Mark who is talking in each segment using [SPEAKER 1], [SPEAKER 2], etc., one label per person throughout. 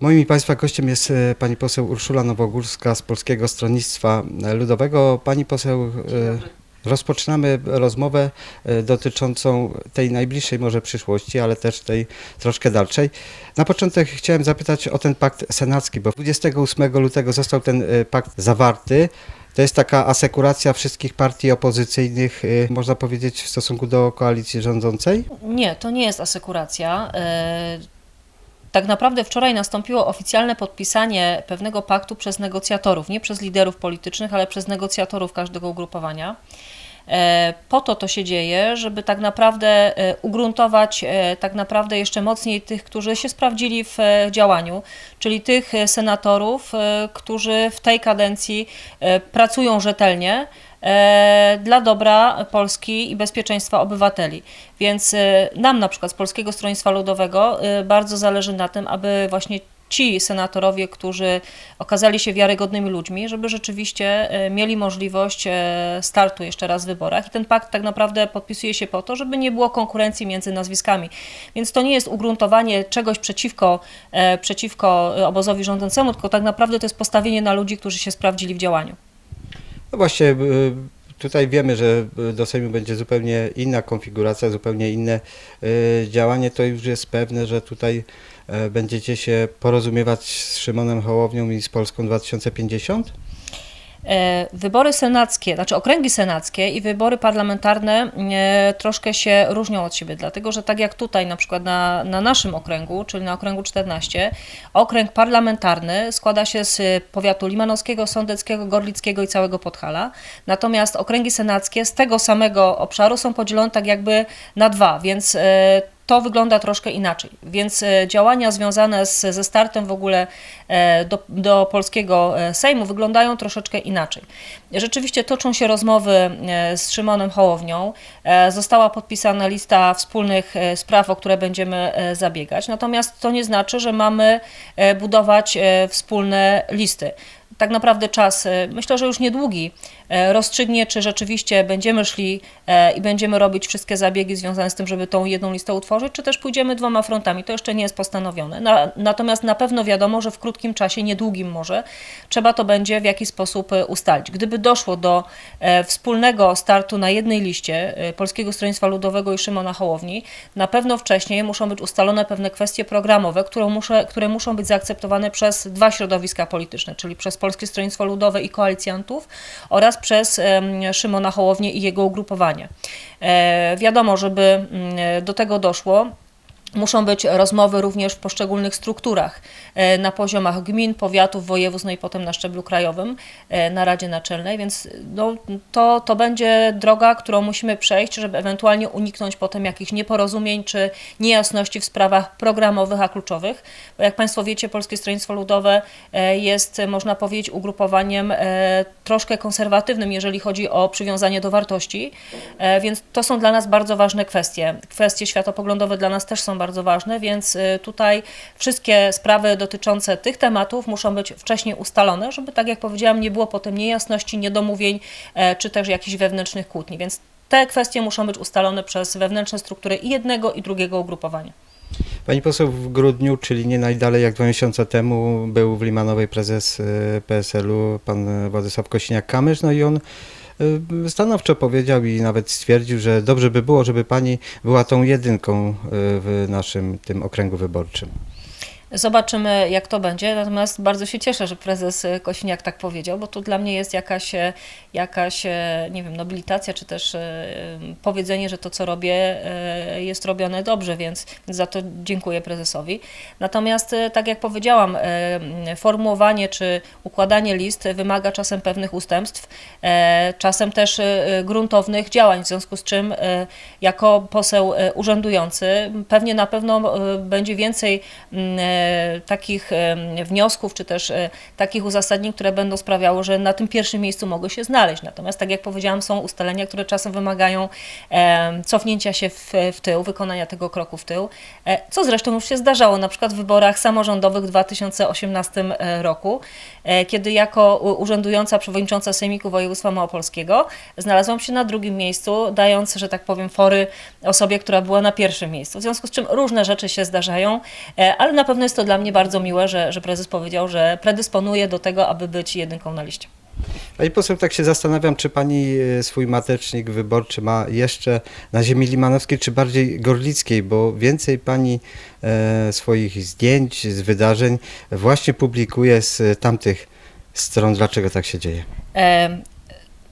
[SPEAKER 1] Moim i Państwa gościem jest e, pani poseł Urszula Nowogórska z Polskiego Stronnictwa Ludowego. Pani poseł, e, rozpoczynamy rozmowę e, dotyczącą tej najbliższej może przyszłości, ale też tej troszkę dalszej. Na początek chciałem zapytać o ten pakt senacki, bo 28 lutego został ten e, pakt zawarty. To jest taka asekuracja wszystkich partii opozycyjnych, e, można powiedzieć, w stosunku do koalicji rządzącej?
[SPEAKER 2] Nie, to nie jest asekuracja. Tak naprawdę wczoraj nastąpiło oficjalne podpisanie pewnego paktu przez negocjatorów, nie przez liderów politycznych, ale przez negocjatorów każdego ugrupowania. E, Po to to się dzieje, żeby tak naprawdę e, ugruntować e, tak naprawdę jeszcze mocniej tych, którzy się sprawdzili w działaniu, czyli tych senatorów, którzy w tej kadencji pracują rzetelnie dla dobra Polski i bezpieczeństwa obywateli. Więc e, nam na przykład z Polskiego Stronnictwa Ludowego e, bardzo zależy na tym, aby właśnie ci senatorowie, którzy okazali się wiarygodnymi ludźmi, żeby rzeczywiście e, mieli możliwość e, startu jeszcze raz w wyborach. I ten pakt tak naprawdę podpisuje się po to, żeby nie było konkurencji między nazwiskami. Więc to nie jest ugruntowanie czegoś przeciwko, e, przeciwko obozowi rządzącemu, tylko tak naprawdę to jest postawienie na ludzi, którzy się sprawdzili w działaniu.
[SPEAKER 1] No właśnie, y, tutaj wiemy, że y, do Sejmu będzie zupełnie inna konfiguracja, zupełnie inne y, działanie. To już jest pewne, że tutaj e, będziecie się porozumiewać z Szymonem Hołownią i z Polską 2050?
[SPEAKER 2] E, Wybory senackie, znaczy okręgi senackie i wybory parlamentarne e, troszkę się różnią od siebie, dlatego że tak jak tutaj na przykład na, na naszym okręgu, czyli na okręgu 14, okręg parlamentarny składa się z powiatu limanowskiego, sądeckiego, gorlickiego i całego Podhala, natomiast okręgi senackie z tego samego obszaru są podzielone tak jakby na dwa, więc e, to wygląda troszkę inaczej. Więc e, działania związane z, ze startem w ogóle e, do, do polskiego e, Sejmu wyglądają troszeczkę inaczej. Rzeczywiście toczą się rozmowy z Szymonem Hołownią. Została podpisana lista wspólnych spraw, o które będziemy zabiegać. Natomiast to nie znaczy, że mamy budować wspólne listy tak naprawdę czas, e, myślę, że już niedługi, e, rozstrzygnie, czy rzeczywiście będziemy szli e, i będziemy robić wszystkie zabiegi związane z tym, żeby tą jedną listę utworzyć, czy też pójdziemy dwoma frontami. To jeszcze nie jest postanowione. Na, natomiast na pewno wiadomo, że w krótkim czasie, niedługim może, trzeba to będzie w jakiś sposób e, ustalić. Gdyby doszło do e, wspólnego startu na jednej liście Polskiego Stronnictwa Ludowego i Szymona Hołowni, na pewno wcześniej muszą być ustalone pewne kwestie programowe, które, które muszą być zaakceptowane przez dwa środowiska polityczne, czyli przez Polskie Stronnictwo Ludowe i koalicjantów oraz przez Szymona Hołownię i jego ugrupowanie. E, wiadomo, żeby mm, do tego doszło, Muszą być rozmowy również w poszczególnych strukturach e, na poziomach gmin, powiatów, województw, no i potem na szczeblu krajowym, e, na Radzie Naczelnej, więc no, to, to będzie droga, którą musimy przejść, żeby ewentualnie uniknąć potem jakichś nieporozumień czy niejasności w sprawach programowych, a kluczowych. Bo jak Państwo wiecie, Polskie Stronnictwo Ludowe e, jest, można powiedzieć, ugrupowaniem troszkę konserwatywnym, jeżeli chodzi o przywiązanie do wartości, e, więc to są dla nas bardzo ważne kwestie. Kwestie światopoglądowe dla nas też są bardzo ważne, więc y, tutaj wszystkie sprawy dotyczące tych tematów muszą być wcześniej ustalone, żeby, tak jak powiedziałam, nie było potem niejasności, niedomówień e, czy też jakichś wewnętrznych kłótni. Więc te kwestie muszą być ustalone przez wewnętrzne struktury i jednego i drugiego ugrupowania.
[SPEAKER 1] Pani poseł w grudniu, czyli nie najdalej jak dwa miesiące temu, był w Limanowej prezes e, PSL-u, pan Władysław Kosiniak-Kamysz, no i on e, stanowczo powiedział i nawet stwierdził, że dobrze by było, żeby pani była tą jedynką e, w naszym tym okręgu wyborczym.
[SPEAKER 2] Zobaczymy, jak to będzie. Natomiast bardzo się cieszę, że prezes Kosiniak tak powiedział, bo to dla mnie jest jakaś, jakaś nie wiem, nobilitacja, czy też powiedzenie, że to, co robię, e, jest robione dobrze, więc za to dziękuję prezesowi. Natomiast, e, tak jak powiedziałam, e, formułowanie czy układanie list wymaga czasem pewnych ustępstw, czasem też gruntownych działań, w związku z czym jako poseł urzędujący pewnie na pewno będzie więcej takich e, wniosków, czy też e, takich uzasadnień, które będą sprawiały, że na tym pierwszym miejscu mogę się znaleźć. Natomiast, tak jak powiedziałam, są ustalenia, które czasem wymagają e, cofnięcia się w, w tył, wykonania tego kroku w tył, e, co zresztą już się zdarzało, na przykład w wyborach samorządowych w 2018 roku, e, kiedy jako urzędująca przewodnicząca Sejmiku Województwa Małopolskiego znalazłam się na drugim miejscu, dając, że tak powiem, fory osobie, która była na pierwszym miejscu. W związku z czym różne rzeczy się zdarzają, e, ale na pewno jest jest to dla mnie bardzo miłe, że, że prezes powiedział, że predysponuje do tego, aby być jedynką na liście.
[SPEAKER 1] Pani poseł, tak się zastanawiam, czy pani e, swój matecznik wyborczy ma jeszcze na ziemi limanowskiej, czy bardziej gorlickiej, bo więcej pani e, swoich zdjęć z wydarzeń właśnie publikuje z tamtych stron. Dlaczego tak się dzieje?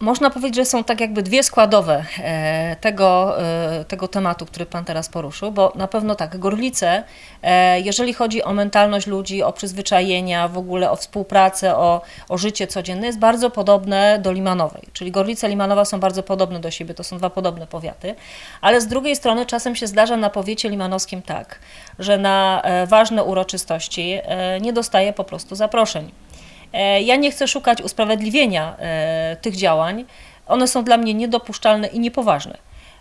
[SPEAKER 2] Można powiedzieć, że są tak jakby dwie składowe e, tego, e, tego tematu, który Pan teraz poruszył, bo na pewno tak, Gorlice, e, jeżeli chodzi o mentalność ludzi, o przyzwyczajenia, w ogóle o współpracę, o, o życie codzienne, jest bardzo podobne do Limanowej. Czyli Gorlice, Limanowa są bardzo podobne do siebie, to są dwa podobne powiaty, ale z drugiej strony czasem się zdarza na powiecie limanowskim tak, że na ważne uroczystości nie dostaje po prostu zaproszeń. E, Ja nie chcę szukać usprawiedliwienia e, tych działań. One są dla mnie niedopuszczalne i niepoważne.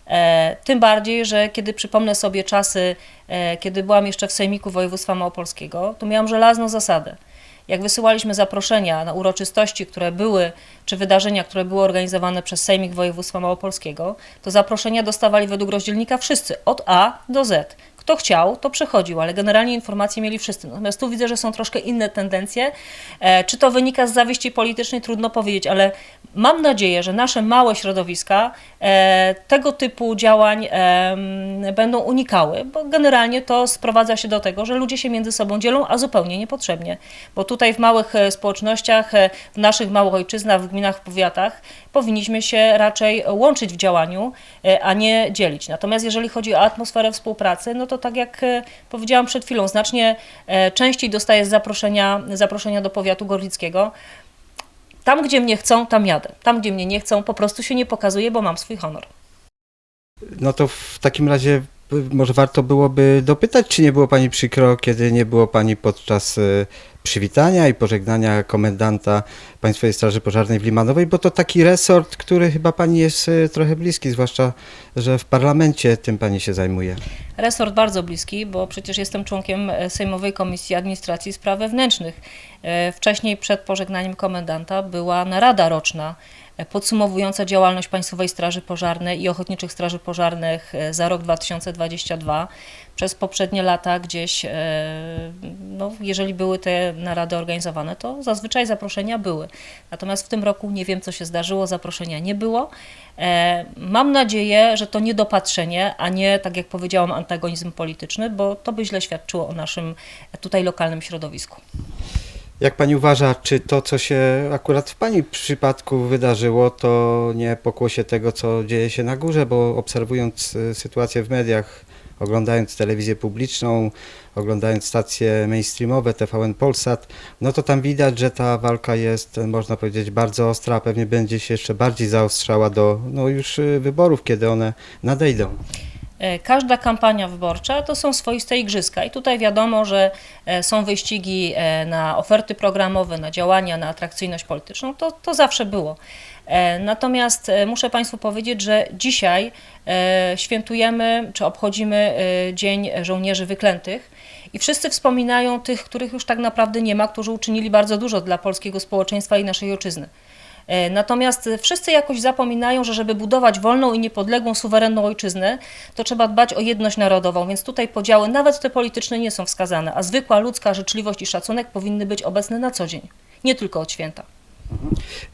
[SPEAKER 2] E, Tym bardziej, że kiedy przypomnę sobie czasy, kiedy byłam jeszcze w Sejmiku Województwa Małopolskiego, to miałam żelazną zasadę. Jak wysyłaliśmy zaproszenia na uroczystości, które były, czy wydarzenia, które były organizowane przez Sejmik Województwa Małopolskiego, to zaproszenia dostawali według rozdzielnika wszyscy, od A do Z. Kto chciał, to przechodził, ale generalnie informacje mieli wszyscy. Natomiast tu widzę, że są troszkę inne tendencje. E, Czy to wynika z zawiści politycznej, trudno powiedzieć, ale mam nadzieję, że nasze małe środowiska e, tego typu działań em, będą unikały, bo generalnie to sprowadza się do tego, że ludzie się między sobą dzielą, a zupełnie niepotrzebnie. Bo tutaj w małych e, społecznościach, e, w naszych małych ojczyznach, w gminach, w powiatach powinniśmy się raczej łączyć w działaniu, e, a nie dzielić. Natomiast jeżeli chodzi o atmosferę współpracy, no to tak jak e, powiedziałam przed chwilą, znacznie e, częściej dostaję zaproszenia, zaproszenia do powiatu gorlickiego. Tam, gdzie mnie chcą, tam jadę. Tam, gdzie mnie nie chcą, po prostu się nie pokazuję, bo mam swój honor.
[SPEAKER 1] No to w takim razie może warto byłoby dopytać, czy nie było pani przykro, kiedy nie było pani podczas y, przywitania i pożegnania komendanta Państwowej Straży Pożarnej w Limanowej, bo to taki resort, który chyba pani jest y, trochę bliski, zwłaszcza, że w parlamencie tym pani się zajmuje.
[SPEAKER 2] Resort bardzo bliski, bo przecież jestem członkiem e, Sejmowej Komisji Administracji Spraw Wewnętrznych. E, Wcześniej przed pożegnaniem komendanta była narada roczna podsumowująca działalność Państwowej Straży Pożarnej i Ochotniczych Straży Pożarnych e, za rok 2022. Przez poprzednie lata gdzieś, e, no, jeżeli były te narady organizowane, to zazwyczaj zaproszenia były. Natomiast w tym roku nie wiem, co się zdarzyło, zaproszenia nie było. E, Mam nadzieję, że to niedopatrzenie, a nie, tak jak powiedziałam, antagonizm polityczny, bo to by źle świadczyło o naszym tutaj lokalnym środowisku.
[SPEAKER 1] Jak pani uważa, czy to, co się akurat w pani przypadku wydarzyło, to nie pokłosie tego, co dzieje się na górze, bo obserwując y, sytuację w mediach, oglądając telewizję publiczną, oglądając stacje mainstreamowe, TVN Polsat, no to tam widać, że ta walka jest, można powiedzieć, bardzo ostra, pewnie będzie się jeszcze bardziej zaostrzała do no, już y, wyborów, kiedy one nadejdą.
[SPEAKER 2] E, Każda kampania wyborcza to są swoiste igrzyska i tutaj wiadomo, że e, są wyścigi e, na oferty programowe, na działania, na atrakcyjność polityczną. To, to zawsze było. Natomiast muszę Państwu powiedzieć, że dzisiaj świętujemy czy obchodzimy Dzień Żołnierzy Wyklętych i wszyscy wspominają tych, których już tak naprawdę nie ma, którzy uczynili bardzo dużo dla polskiego społeczeństwa i naszej ojczyzny. E, Natomiast wszyscy jakoś zapominają, że żeby budować wolną i niepodległą, suwerenną ojczyznę, to trzeba dbać o jedność narodową, więc tutaj podziały, nawet te polityczne, nie są wskazane, a zwykła ludzka życzliwość i szacunek powinny być obecne na co dzień, nie tylko od święta.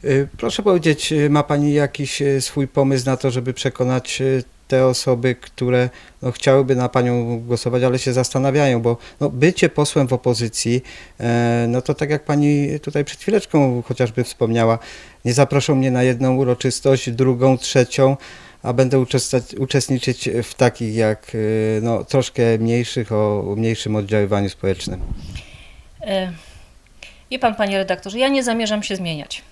[SPEAKER 1] Y, Proszę powiedzieć, y, ma Pani jakiś swój pomysł na to, żeby przekonać te osoby, które no, chciałyby na Panią głosować, ale się zastanawiają, bo no, bycie posłem w opozycji, e, no to tak jak Pani tutaj przed chwileczką chociażby wspomniała, nie zaproszą mnie na jedną uroczystość, drugą, trzecią, a będę uczestniczyć- w takich jak y, no, troszkę mniejszych, o mniejszym oddziaływaniu społecznym.
[SPEAKER 2] E, Wie pan, panie redaktorze, ja nie zamierzam się zmieniać.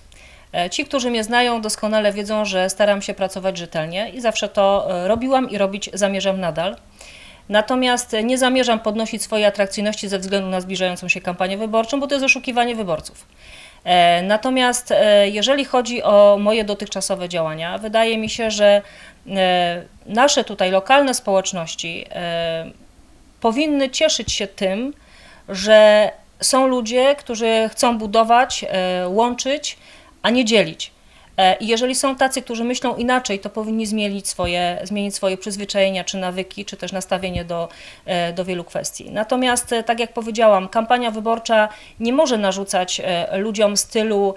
[SPEAKER 2] E, Ci, którzy mnie znają, doskonale wiedzą, że staram się pracować rzetelnie i zawsze to e, robiłam i robić zamierzam nadal. Natomiast nie zamierzam podnosić swojej atrakcyjności ze względu na zbliżającą się kampanię wyborczą, bo to jest oszukiwanie wyborców. E, Natomiast jeżeli chodzi o moje dotychczasowe działania, wydaje mi się, że nasze tutaj lokalne społeczności powinny cieszyć się tym, że są ludzie, którzy chcą budować, łączyć, a nie dzielić. E, I jeżeli są tacy, którzy myślą inaczej, to powinni zmienić swoje, zmienić swoje przyzwyczajenia, czy nawyki, czy też nastawienie do, e, do wielu kwestii. Natomiast, e, tak jak powiedziałam, kampania wyborcza nie może narzucać ludziom stylu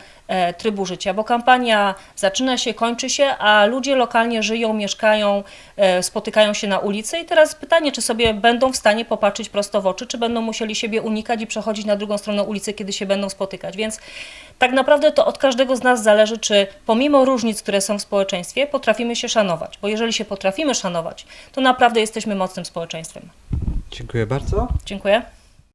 [SPEAKER 2] trybu życia, bo kampania zaczyna się, kończy się, a ludzie lokalnie żyją, mieszkają, e, spotykają się na ulicy i teraz pytanie, czy sobie będą w stanie popatrzeć prosto w oczy, czy będą musieli siebie unikać i przechodzić na drugą stronę ulicy, kiedy się będą spotykać. Więc tak naprawdę to od każdego z nas zależy, czy pomimo różnic, które są w społeczeństwie, potrafimy się szanować. Bo jeżeli się potrafimy szanować, to naprawdę jesteśmy mocnym społeczeństwem.
[SPEAKER 1] Dziękuję bardzo.
[SPEAKER 2] Dziękuję.